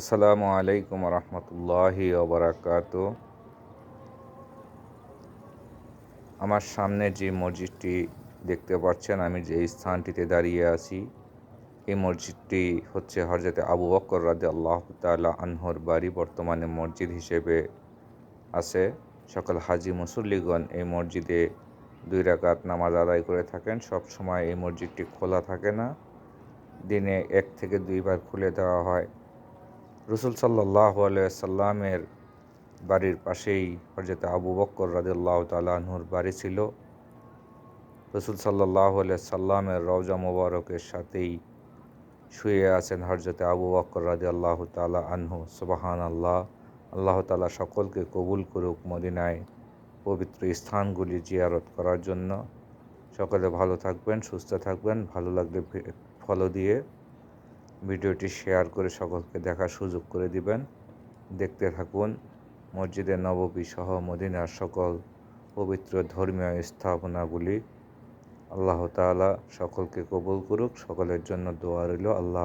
আসসালামু আলাইকুম রহমতুল্লাহি ওবরাকাত আমার সামনে যে মসজিদটি দেখতে পাচ্ছেন, আমি যে স্থানটিতে দাঁড়িয়ে আছি, এই মসজিদটি হচ্ছে হরজাতে আবু বকর রাদে আল্লাহ তালা আনহর বাড়ি, বর্তমানে মসজিদ হিসেবে আছে। সকল হাজি মুসল্লিগণ এই মসজিদে দুই রাকাত নামাজ আদায় করে থাকেন। সব সময় এই মসজিদটি খোলা থাকে না। দিনে এক থেকে দুইবার খুলে দেওয়া হয়। রসুল সাল্লাহ সাল্লামের বাড়ির পাশেই হরজত আবু বক্কর রাজুল্লাহ তালাহুর বাড়ি ছিল। রসুল সাল্লাহ সাল্লামের রওজা মোবারকের সাথেই শুয়ে আছেন হরজতে আবু বক্কর রাজি আল্লাহ তালা আনহু। সুবাহান আল্লাহ আল্লাহ তালা সকলকে কবুল করুক মদিনায় পবিত্র স্থানগুলি জিয়ারত করার জন্য। সকলে ভালো থাকবেন, সুস্থ থাকবেন, ভালো লাগলে ফলো দিয়ে ভিডিওটি শেয়ার করে সকলকে দেখার সুযোগ করে দিবেন। দেখতে থাকুন মসজিদে নববী সহ মদিনার সকল পবিত্র ধর্মীয় স্থাপনাগুলি। আল্লাহ তালা সকলকে কবুল করুক, সকলের জন্য দোয়া রইল। আল্লাহ